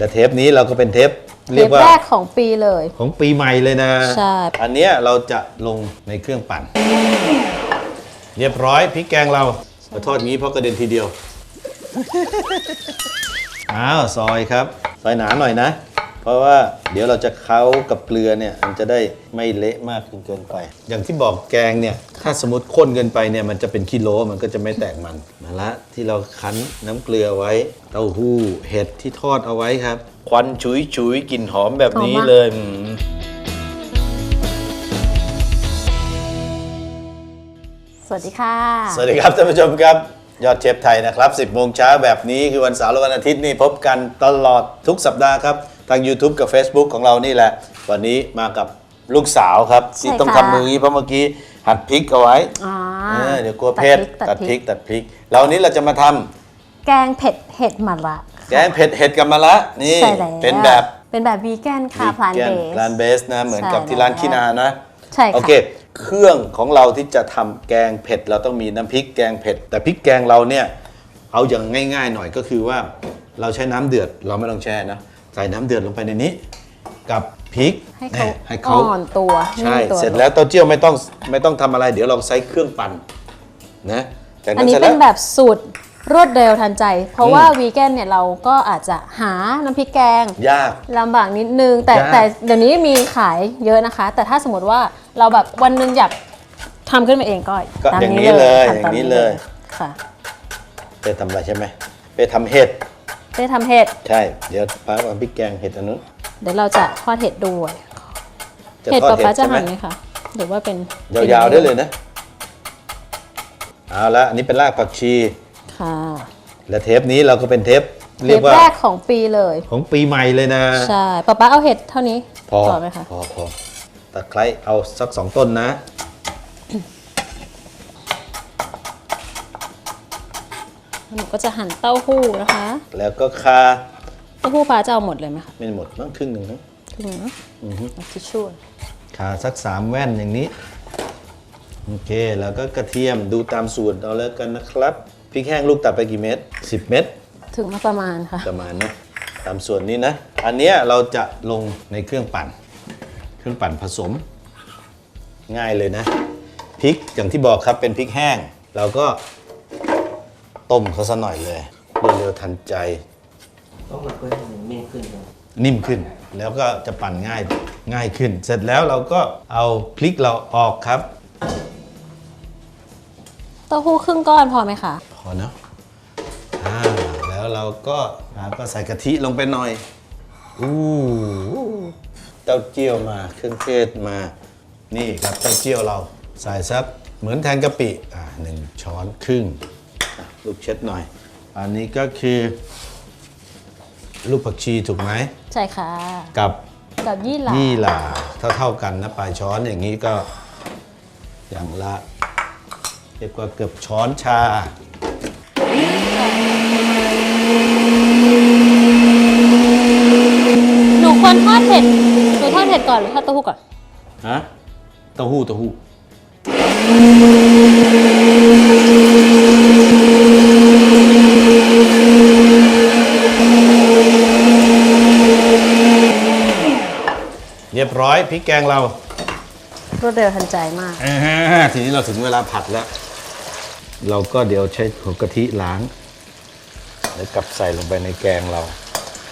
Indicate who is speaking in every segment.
Speaker 1: และเทปนี้เราก็เป็นเทป
Speaker 2: เท
Speaker 1: เรีย
Speaker 2: ป
Speaker 1: กว่า
Speaker 2: แรกของปีเลย
Speaker 1: ของปีใหม่เลยนะ
Speaker 2: ใช่
Speaker 1: อันเนี้ยเราจะลงในเครื่องปั่น เรียบร้อยพริกแกงเราขอโทษงี้เพราะกระเด็นทีเดียว อ้าว ซอยครับ ซอยหนาหน่อยนะ เพราะว่าเดี๋ยวเราจะเค้ากับเกลือเนี่ยมันจะได้ไม่เละมากจนเกินไป อย่างที่บอกแกงเนี่ยถ้าสมมติข้นเกินไปเนี่ยมันจะเป็นขี้โลมันก็จะไม่แตกมันมาละที่เราคั้นน้ำเกลือไว้ เต้าหู้เห็ดที่ทอดเอาไว้ครับ ควันฉุยฉุยๆกลิ่นหอมแบบนี้
Speaker 2: หอมมาก
Speaker 1: เลยอืม
Speaker 2: สวัสดีค่ะ
Speaker 1: สวัสดีครับท่านผู้ชมครับ ยอดเชฟไทยนะครับ 10โมงเช้าแบบนี้คือวันเสาร์และวันอาทิตย์นี่พบกันตลอดทุกสัปดาห์ครับ ทาง YouTube กับ Facebook ของเรานี่แหละ วันนี้มากับลูกสาวครับ
Speaker 2: ใช่
Speaker 1: ที่ต้อง
Speaker 2: ค่ะ
Speaker 1: ทำมืออย่างนี้เพราะเมื่อกี้หัดพริกเอาไว้
Speaker 2: อ่า
Speaker 1: เออเดี๋ยวกลัว
Speaker 2: ตั
Speaker 1: เผ็ด
Speaker 2: ตั
Speaker 1: ตั
Speaker 2: ด
Speaker 1: ด
Speaker 2: พ
Speaker 1: พ
Speaker 2: ริ
Speaker 1: ริ
Speaker 2: ก
Speaker 1: กตัดพริกแล้ววันนี้เราจะมาทำ
Speaker 2: แกงเผ็ดเห็ดหมันละ
Speaker 1: แกงเผ็ดเห็ดกับมะระนี่
Speaker 2: ใช่แล้ว
Speaker 1: เป็นแบบ
Speaker 2: เป็นแบบวีแกนค่ะพลานเบส
Speaker 1: ร้านเบสนะเหมือนกับ
Speaker 2: ใช่
Speaker 1: ที่ร้าน
Speaker 2: แล้ว
Speaker 1: ขี้นานะ
Speaker 2: ใช่ค่ะ
Speaker 1: โอเคเครื่องของเราที่จะทำแกงเผ็ดเราต้องมีน้ำพริกแกงเผ็ด แต่พริกแกงเราเนี่ยเอาอย่างง่าย ๆ หน่อยก็คือว่า เราใช้น้ำเดือดเราไม่ต้องแช่นะ ใส่น้ำเดือดลงไปในนี้ กับพริก
Speaker 2: ให้เขา
Speaker 1: นี่ให้เขา
Speaker 2: อ่อนตัว
Speaker 1: ใช่
Speaker 2: นิ่มตัว
Speaker 1: เสร็จแล้วเต้าเจี้ยวไม่ต้องไม่ต้องทำอะไร เดี๋ยวเราใช้เครื่องปั่นนะจาก
Speaker 2: อั
Speaker 1: นั้นน
Speaker 2: นี้
Speaker 1: เสร็จ
Speaker 2: เป็
Speaker 1: แล้
Speaker 2: น
Speaker 1: ว
Speaker 2: แบบสูตรรวดเร็วทันใจ เพราะว่าวีแกนเนี่ยเราก็อาจจะหาน้ำพริกแกง
Speaker 1: ยาก
Speaker 2: ลำบากนิดนึง แต่
Speaker 1: ยาก
Speaker 2: แต่เดี๋ยวนี้มีขายเยอะนะคะ แต่ถ้าสมมติว่าเราแบบวันหนึงอยากทำขึ้นมาเองก็
Speaker 1: ก็
Speaker 2: ตาม
Speaker 1: อย่างนี้เลย
Speaker 2: ทำ
Speaker 1: อ
Speaker 2: ตม
Speaker 1: ย่างนี้เลย
Speaker 2: ค่ะ
Speaker 1: ไปทำอะไรใช่ไหมไปทำเห็ด
Speaker 2: ได้ทำเห็ด
Speaker 1: ใช่ เดี๋ยวป้าเอาพริกแกงเห็ดอันนู้น
Speaker 2: เดี๋ยวเราจะทอดเห็ดด้วย
Speaker 1: จะ
Speaker 2: เห็ด
Speaker 1: ทอด
Speaker 2: ป๊า
Speaker 1: เห็
Speaker 2: ป๊า
Speaker 1: ด
Speaker 2: จะ
Speaker 1: ใช่ไหม
Speaker 2: หั่นไหมคะหรือว่าเป็น
Speaker 1: ยาวๆได้เลยนะ เอาละอันนี้เป็นรากผักชี
Speaker 2: ค่ะ
Speaker 1: และเทปนี้เราก็เป็นเทป
Speaker 2: เท
Speaker 1: เรีย
Speaker 2: ป
Speaker 1: กว่า
Speaker 2: แรกของปีเลย
Speaker 1: ของปีใหม่เลยนะ
Speaker 2: ใช่ป๊าป๊าเอาเห็ดเท่านี้
Speaker 1: พอ
Speaker 2: ไหมคะ
Speaker 1: พอพอตะไคร้เอาสักสองต้นนะ
Speaker 2: หนูก็จะหั่นเต้าหู้นะคะ
Speaker 1: แล้วก็คา
Speaker 2: เต้าหู้ป๊าจะเอาหมดเลยไหมคะ
Speaker 1: ไม่หมดมั้งครึ่งหนึ่งนะ
Speaker 2: ครึ่งนะเอาทิชชู่
Speaker 1: คาสักสามแว่นอย่างนี้โอเคแล้วก็กระเทียมดูตามสูตรเอาแล้วกันนะครับพริกแห้งลูกตัดไปกี่เม็ด10 เม็ด
Speaker 2: ถึงมาประมาณค่ะ
Speaker 1: ประมาณนะตามส่วนนี้นะ อันเนี้ยเราจะลงในเครื่องปั่น เครื่องปั่นผสม ง่ายเลยนะพริกอย่างที่บอกครับเป็นพริกแห้ง เราก็ ต้มเขาซะหน่อยเลยรวดเร็วทันใจ
Speaker 3: ต้องมาเพื่อให้มันนิ่มขึ้นครับ
Speaker 1: นิ่มขึ้น แล้วก็จะปั่นง่ายง่ายขึ้น เสร็จแล้วเราก็เอาพริกเราออกครับ
Speaker 2: เต้าหู้ครึ่งก้อนพอไหมคะ
Speaker 1: พอเนาะอ่าแล้วเราก็อ่าก็ใส่กะทิลงไปหน่อยอู้เต้าเจี้ยวมาเครื่องเทศมา นี่ครับเต้าเจี้ยวเราใส่ซับเหมือนแทนกะปิอ่าหนึ่งช้อนครึ่งอะ ลูกเช็ดหน่อย อันนี้ก็คือ ลูกผักชีถูกไหม
Speaker 2: ใช่ค่ะ
Speaker 1: กับ
Speaker 2: กับยี่หร่า
Speaker 1: ยี่หร่าเท่าเท่าๆกันนะปลายช้อนอย่างนี้ก็อย่างละเรียกว่าเกือบช้อนชา
Speaker 2: หนูควรทอดเห็ดหนูทอดเห็ดก่อนหรือทอดเต้าหู้ก่อน
Speaker 1: ฮะเต้าหู้เต้าหู้เรียบร้อย พริกแกงเรา
Speaker 2: รวดเร็วทันใจมาก
Speaker 1: อ่าฮะทีนี้เราถึงเวลาผัดแล้ว เราก็เดี๋ยวใช้หัวกะทิล้าง แล้วกลับใส่ลงไปในแกงเรา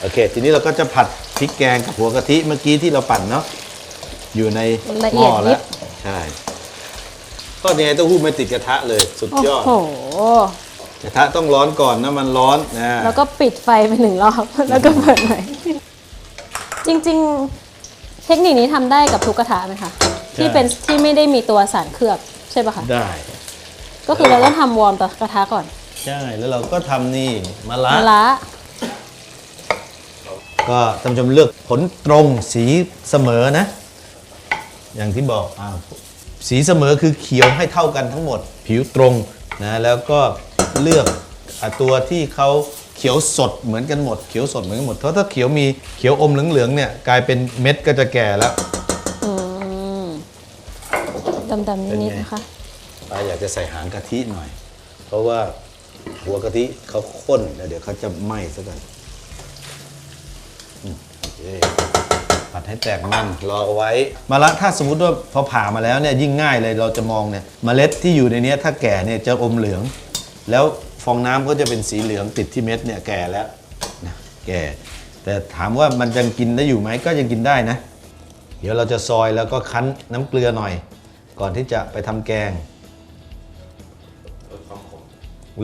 Speaker 1: โอเค ทีนี้เราก็จะผัดพริกแกงกับหัวกะทิเมื่อกี้ที่เราปั่นเนาะอยู่ใน
Speaker 2: ละ
Speaker 1: ห
Speaker 2: เอี
Speaker 1: ม้
Speaker 2: ย
Speaker 1: อ
Speaker 2: ดยิ
Speaker 1: แล้ว
Speaker 2: บ
Speaker 1: ใช่ก็เนี่ยเต้าหู้ไม่ติดกระทะเลย สุด
Speaker 2: โอ้
Speaker 1: ยอด
Speaker 2: โห
Speaker 1: กระทะต้องร้อนก่อนนะมันร้อนนะ
Speaker 2: แล้วก็ปิดไฟไปหนึ่งรอบ แล้วก็เปิดใหม่จริงๆเทคนิคนี้ทำได้กับทุกกระทะไหมคะที่เป็นที่ไม่ได้มีตัวสารเคลือบใช่ปะคะ
Speaker 1: ได้
Speaker 2: ก็คือเราต้องทำวอร์มต่อกระทะก่อน
Speaker 1: ใช่ แล้วเราก็ทำนี่มะระ
Speaker 2: มะระ
Speaker 1: ก็ท่านผู้ชมเลือกผลตรงสีเสมอนะ อย่างที่บอกอาสีเสมอคือเขียวให้เท่ากันทั้งหมด ผิวตรงนะแล้วก็เลือกอาตัวที่เขา เขียวสดเหมือนกันหมดเขียวสดเหมือนกันหมดเพราะถ้าเขียวมีเขียวอมเหลืองๆเนี่ยกลายเป็นเม็ดก็จะแก่แล้ว
Speaker 2: อืมดำๆนิดๆนะคะ
Speaker 1: ป้าอยากจะใส่หางกะทิหน่อย เพราะว่าหัวกะทิเขาข้นแล้วเดี๋ยวเขาจะไหม้ซะก่อนอืมโอเคผัดให้แตกมันรอเอาไว้มะระถ้าสมมุติว่าพอผ่ามาแล้วเนี่ยยิ่งง่ายเลยเราจะมองเนี่ยเมล็ดที่อยู่ในเนี้ยถ้าแก่เนี่ยจะอมเหลือง แล้ว ฟองน้ำก็จะเป็นสีเหลืองติดที่เม็ดเนี่ยแก่แล้วนะแก่ แต่ถามว่ามันยังกินได้อยู่ไหมก็ยังกินได้นะ เดี๋ยวเราจะซอยแล้วก็คั้นน้ำเกลือหน่อย ก่อนที่จะไปทำแกง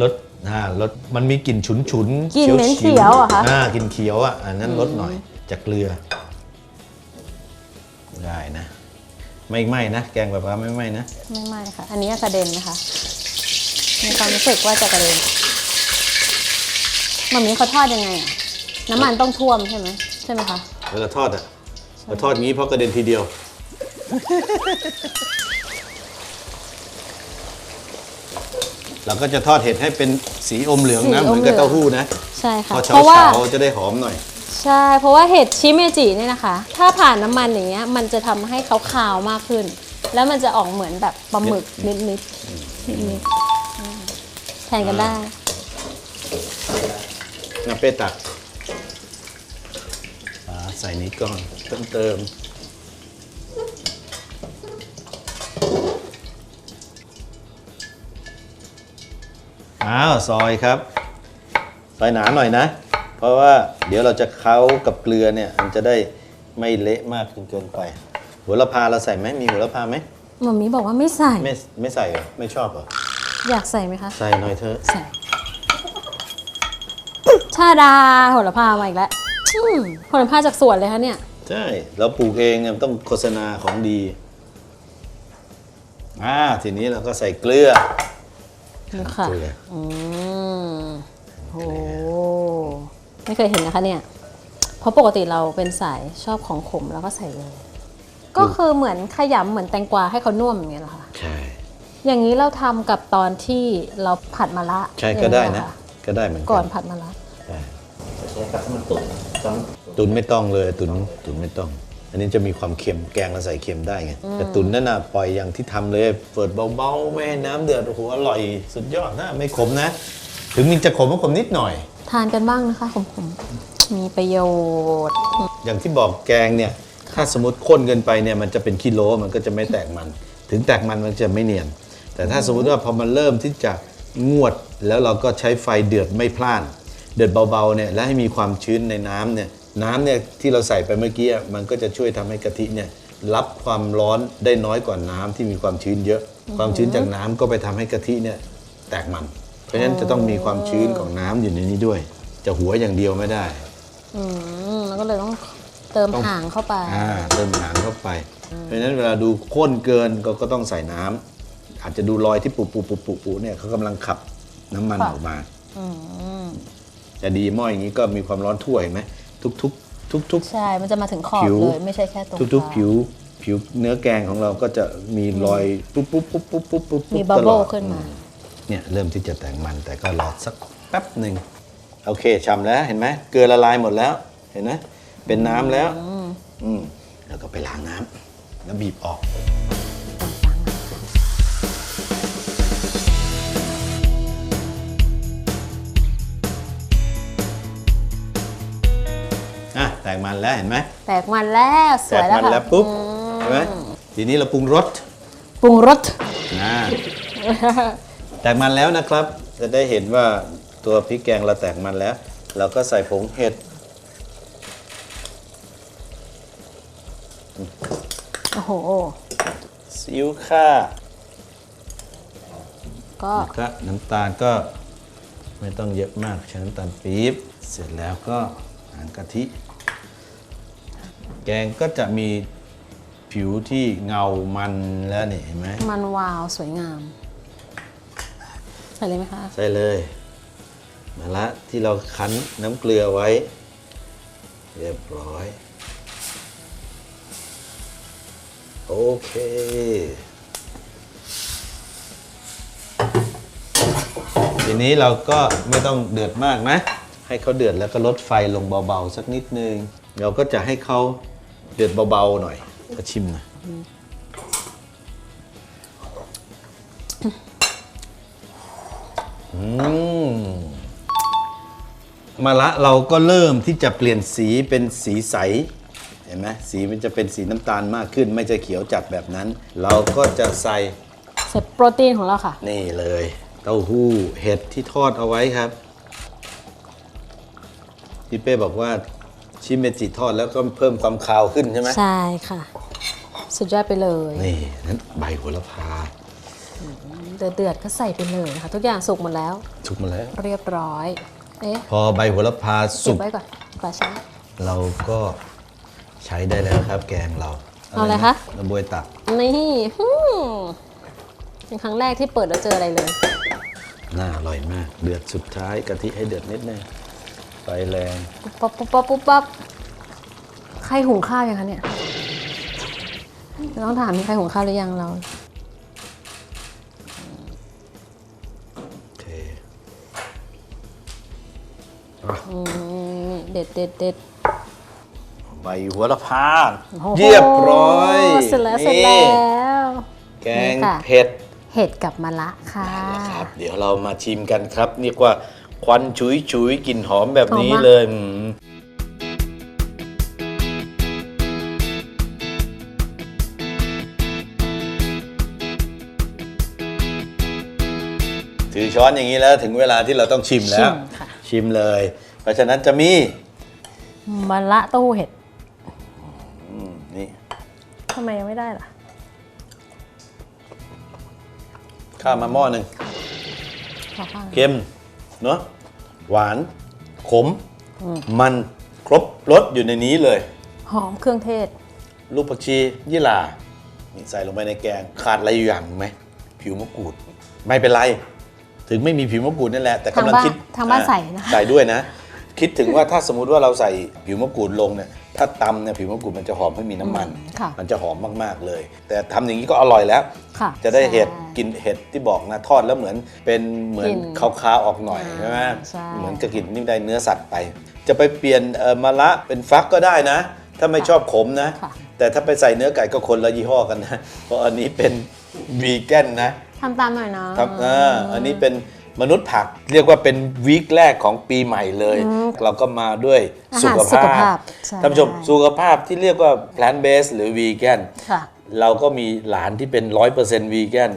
Speaker 1: รสอ่ารสมันมีกลิ่นฉุนฉุนๆ
Speaker 2: กลิ่นเหม็น
Speaker 1: ๆ
Speaker 2: เขียวเหรอคะ
Speaker 1: อ่ากลิ่นเขียวอะอันนั้นลดหน่อยจากเกลือ ได้นะ ไม่ไหม้นะ แกงแบบว่าไม่ไหม้นะ
Speaker 2: ไม่ไม่ค่ะ อันนี้กระเด็นนะคะ มีความรู้สึกว่าจะกระเด็นมันมีเขาทอดยังไงอะน้ำมันต้องท่วมใช่ไหมใช่ไหมคะ
Speaker 1: เวลาทอดอะเราทอดงี้เพราะกระเด็นทีเดียว เราก็จะทอดเห็ดให้เป็นสีอมเหลืองนะ
Speaker 2: สี
Speaker 1: เห
Speaker 2: อ
Speaker 1: มื
Speaker 2: ม
Speaker 1: อน
Speaker 2: เหลื
Speaker 1: กับ
Speaker 2: อง
Speaker 1: เต้าหู้นะ
Speaker 2: ใช่ค่ะ
Speaker 1: พอ
Speaker 2: เพ
Speaker 1: เช้า
Speaker 2: ราะว่า
Speaker 1: เช้าจะได้หอมหน่อย
Speaker 2: ใช่ เพราะว่าเห็ดชิเมจิเนี่ยนะคะ ถ้าผ่านน้ำมันอย่างเงี้ย มันจะทำให้เขาขาวมากขึ้น แล้วมันจะออกเหมือนแบบปลาหมึกนิดๆนิดๆอืม แทนกันได้
Speaker 1: นาเป้ตักอ่าใส่นี้ก่อนเติมเติมอ้าวซอยครับ ซอยหนาหน่อยนะ เพราะว่าเดี๋ยวเราจะเค้ากับเกลือเนี่ยมันจะได้ไม่เละมากจนเกินไปหัวละพาเราใส่ไหมมีหัวละพาไหม
Speaker 2: หมอมีบอกว่าไม่ใส่
Speaker 1: ไม่ไม่ใส่เหรอไม่ชอบเหรอ
Speaker 2: อยากใส่ไหมคะ
Speaker 1: ใส่หน่อยเถอะ
Speaker 2: ใส่ชาดาโหระพามาอีกแล้วอืมโหระพาจากสวนเลยคะเนี่ย
Speaker 1: ใช่เราปลูกเองเนี่ยมันต้องโฆษณาของดีอ่าทีนี้เราก็ใส่เกลือ
Speaker 2: นี่ค่ะ
Speaker 1: เกลือ
Speaker 2: อืมโอ้ไม่เคยเห็นนะคะเนี่ย เพราะปกติเราเป็นสายชอบของขมแล้วก็ใส่เลย ก็คือเหมือนขยำเหมือนแตงกวาให้เขานุ่มอย่างเงี้ยเหรอคะ
Speaker 1: ใช่
Speaker 2: อย่างนี้เราทำกับตอนที่เราผัดมะระ
Speaker 1: ใช่ก็ได้
Speaker 2: อย่าง
Speaker 1: นะ
Speaker 2: เงี้ยเหรอค
Speaker 1: ก็ได้เหมือนกั
Speaker 2: ก่อนผัดมะระ
Speaker 1: ใช่
Speaker 3: ใช้กับมันตุ๋นซ้
Speaker 1: ตุนไม่ต้องเลยตุนตุนไม่ต้อง อันนี้จะมีความเค็มแกงเราใส่เค็มได้ไงแต่ตุนนั่นน่ะปล่อยอย่างที่ทำเลยเปิดเบาๆไม่ให้น้ำเดือดโอ้โหอร่อยสุดยอดนะไม่ขมนะ ถึงมันจะขมก็ขมนิดหน่อย
Speaker 2: ทานกันบ้างนะคะขมๆมีประโยชน์
Speaker 1: อย่างที่บอกแกงเนี่ยถ้าสมมติข้นเกินไปเนี่ยมันจะเป็นกิโลมันก็จะไม่แตกมัน ถึงแตกมันมันจะไม่เนียน แต่ถ้าสมมติว่าพอมันเริ่มที่จะงวดแล้วเราก็ใช้ไฟเดือดไม่พล่านเดือดเบาๆเนี่ยและให้มีความชื้นในน้ำเนี่ยน้ำเนี่ยที่เราใส่ไปเมื่อกี้อะมันก็จะช่วยทำให้กะทิเนี่ยรับความร้อนได้น้อยกว่าน้ำที่มีความชื้นเยอะ ความชื้นจากน้ำก็ไปทำให้กะทิเนี่ยแตกมัน เพราะฉะนั้นจะต้องมีความชื้นของน้ำอยู่ในนี้ด้วย จะหัวอย่างเดียวไม่ได้
Speaker 2: อืมแล้วก็เลยต้องเติม
Speaker 1: ต้อง
Speaker 2: หางเข้าไป
Speaker 1: อ่าเติมหางเข้าไป เพราะฉะนั้นเวลาดูข้นเกินก็ก็ต้องใส่น้ำ อาจจะดูรอยที่ปุปุปุปุปุเนี่ยเขากำลังขับน้ำมัน
Speaker 2: ค่ะ
Speaker 1: ออกมา
Speaker 2: อืม
Speaker 1: จะดีหม้ออย่างนี้ก็มีความร้อนทั่วเห็นไหมทุกทุกทุกทุก
Speaker 2: ใช่ มันจะมาถึงขอบ
Speaker 1: ผิว
Speaker 2: เลยไม่ใช่แค่ตรง
Speaker 1: ทุกทุก
Speaker 2: กลาง
Speaker 1: ผิวผิวเนื้อแกงของเราก็จะมีรอยปุ๊บปุ๊บปุ๊บปุ๊บปุ๊บปุ๊บ
Speaker 2: มี
Speaker 1: ตล
Speaker 2: bubble
Speaker 1: อด
Speaker 2: ขึ้นมา
Speaker 1: เนี่ยเริ่มที่จะแต่งมันแต่ก็รอสักแป๊บหนึ่งโอเคฉ่ำแล้วเห็นไหมเกลือละลายหมดแล้วเห็นไหมเป็นน้ำแล้ว อืมแล้วก็ไปล้างน้ำแล้วบีบออก กมันแล้วเห็นไหม
Speaker 2: แตกมันแล้วส
Speaker 1: แต
Speaker 2: วย
Speaker 1: ก
Speaker 2: แล้ว
Speaker 1: มัน
Speaker 2: ค่ะ
Speaker 1: แล้วปุ๊บ
Speaker 2: อืม
Speaker 1: เห็นไหมทีนี้เราปรุงรส
Speaker 2: ปรุงรส
Speaker 1: นะแตกมันแล้วนะครับ จะได้เห็นว่าตัวพริกแกงเราแตกมันแล้ว เราก็ใส่ผงเห็ด
Speaker 2: โอ้โห
Speaker 1: ซีอิ๊วข้า
Speaker 2: ก็
Speaker 1: ก็น้ำตาลก็ไม่ต้องเยอะมากใช้น้ำตาลปี๊บเสร็จแล้วก็หางกะทิ แกงก็จะมีผิวที่เงามันแล้วนี่เห็นไหม
Speaker 2: มันวาวสวยงาม ใส่เลยไหมคะ
Speaker 1: ใส่เลยมาละที่เราคั้นน้ำเกลือไว้ เรียบร้อย โอเคทีนี้เราก็ไม่ต้องเดือดมากนะ ให้เขาเดือดแล้วก็ลดไฟลงเบาๆ สักนิดนึง เราก็จะให้เขา เดือดเบาๆหน่อยก็ชิมหน่อยอืมมะละเราก็เริ่มที่จะเปลี่ยนสีเป็นสีใส เห็นไหมสีมันจะเป็นสีน้ำตาลมากขึ้น ไม่จะเขียวจัดแบบนั้น เราก็จะใส่
Speaker 2: เสร็จโปรตีนของเราค่ะ
Speaker 1: นี่เลย เต้าหู้เห็ดที่ทอดเอาไว้ครับพี่เป้บอกว่า ชิเมจิทอดแล้วก็เพิ่มความคาวขึ้นใช่ไหม
Speaker 2: ใช่ค่ะ สุดยอดไปเลย
Speaker 1: นี่นั้นใบโหระพา
Speaker 2: เดือดเดือดๆก็ใส่ไปเลยนะคะทุกอย่างสุกหมดแล้ว
Speaker 1: สุกมาแล้ว
Speaker 2: เรียบร้อย เอ๊ะ
Speaker 1: พอใบโหระพา
Speaker 2: เก็
Speaker 1: สุ
Speaker 2: บ
Speaker 1: ก
Speaker 2: ไว้ก่อนปลาช้า
Speaker 1: เราก็ใช้ได้แล้วครับ แกงเรา
Speaker 2: เอาอะไรคะ
Speaker 1: กระบวยตัก
Speaker 2: นี่ฮึ่มเป็นครั้งแรกที่เปิดแล้วเจออะไรเลย
Speaker 1: น่าอร่อยมาก เดือดสุดท้ายกะทิให้เดือดนิดนึง ไฟแรง
Speaker 2: ปุ๊บปั๊บปุ๊บปั๊บปุ๊บปั๊บใครหุงข้าวยังคะเนี่ยต้องถามมีใครหุงข้าวหรือยังเรา
Speaker 1: โอเค
Speaker 2: อืมเด็ดเด็ดเด็ด
Speaker 1: ใบหัวละพา
Speaker 2: โอ้โห
Speaker 1: เรียบร้อย
Speaker 2: เสร็จแล้วเสร็จ
Speaker 1: นี่
Speaker 2: แล้ว
Speaker 1: แกง
Speaker 2: นี่ค่ะ
Speaker 1: เผ็ด
Speaker 2: เห็ดกับมะละค่ะ
Speaker 1: ครับ เดี๋ยวเรามาชิมกันครับเรียกว่า ควันฉุยฉุยๆกลิ่นหอมแบบนี้
Speaker 2: หอมมาก
Speaker 1: เลยอืมถือช้อนอย่างนี้แล้วถึงเวลาที่เราต้องชิมแล้
Speaker 2: ชิ
Speaker 1: ว
Speaker 2: มค่ะ
Speaker 1: ชิมเลย เพราะฉะนั้นจะมี
Speaker 2: มะละเต้าหู้เห็ด
Speaker 1: นี่
Speaker 2: ทำไมยังไม่ได้ล่ะ
Speaker 1: ข้าวมาหม้อหนึ่ง
Speaker 2: ขอข้าวหน่อย
Speaker 1: เค็ม เนาะหวานขม มันครบรสอยู่ในนี้เลย
Speaker 2: หอมเครื่องเทศ
Speaker 1: ลูกผักชียี่หร่านี่ใส่ลงไปในแกงขาดอะไรอยู่อย่างไหมผิวมะกรูด ไม่เป็นไร ถึงไม่มีผิวมะกรูดนั่นแหละแต่กำลัง
Speaker 2: ทางบ้าน
Speaker 1: คิด
Speaker 2: ทางบ้าน
Speaker 1: อ่
Speaker 2: ใส่นะคะ
Speaker 1: ใส่ด้วยนะ คิดถึงว่าถ้าสมมุติว่าเราใส่ผิวมะกรูดลงเนี่ยถ้าตำเนี่ยผิวมะกรูดมันจะหอมไม่มีน้ำมัน
Speaker 2: ค่ะ
Speaker 1: มันจะหอมมากๆเลย แต่ทำอย่างนี้ก็อร่อยแล้ว
Speaker 2: ค่ะ
Speaker 1: จะได้เห็ด
Speaker 2: ใช่
Speaker 1: กินเห็ดที่บอกนะทอดแล้วเหมือนเป็นเหมือน
Speaker 2: กลิ่น
Speaker 1: ขาวๆออกหน่อย
Speaker 2: อ่า
Speaker 1: ใช่ไหม
Speaker 2: ใช่
Speaker 1: เหมือนกระกินนี่ได้เนื้อสัตว์ไป จะไปเปลี่ยนเอ่อมะละเป็นฟักก็ได้นะ ถ้าไม่ชอบขมนะ
Speaker 2: ค่ะ
Speaker 1: แต่ถ้าไปใส่เนื้อไก่ก็คนละยี่ห้อกันนะ เพราะอันนี้เป็นวีแกนนะ
Speaker 2: ทำตามหน่อยนะครับ
Speaker 1: อ่าอันนี้เป็น มนุษย์ผัก เรียกว่าเป็นวีคแรกของปีใหม่เลย เราก็มาด้วย
Speaker 2: อา
Speaker 1: สุ
Speaker 2: หาร
Speaker 1: ข
Speaker 2: สุข
Speaker 1: ภา
Speaker 2: ภา
Speaker 1: พ
Speaker 2: พใช่
Speaker 1: ท่านผู้ชมสุขภาพที่เรียกว่า plant based หรือ vegan
Speaker 2: ค่ะ
Speaker 1: เราก็มีหลานที่เป็นร้อยเปอร์เซ็นต์วีแกน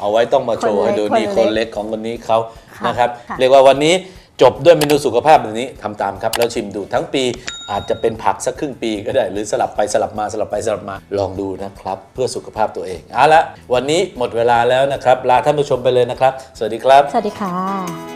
Speaker 1: เอาไว้ต้องมาโชว์
Speaker 2: คนเล็
Speaker 1: ให้
Speaker 2: ก
Speaker 1: ดู
Speaker 2: คน
Speaker 1: นี่
Speaker 2: เล็ก
Speaker 1: คนเล็กของคนนี้เขา
Speaker 2: ค่ะ
Speaker 1: นะครับ
Speaker 2: ค่ะ
Speaker 1: เรียกว่าวันนี้ จบด้วยเมนูสุขภาพแบบนี้ทำตามครับ แล้วชิมดูทั้งปีอาจจะเป็นผักสักครึ่งปีก็ได้ หรือสลับไปสลับมาสลับไปสลับมาลองดูนะครับ เพื่อสุขภาพตัวเองเอาละวันนี้หมดเวลาแล้วนะครับ ลาท่านผู้ชมไปเลยนะครับ สวัสดีครับ
Speaker 2: สวัสดีค่ะ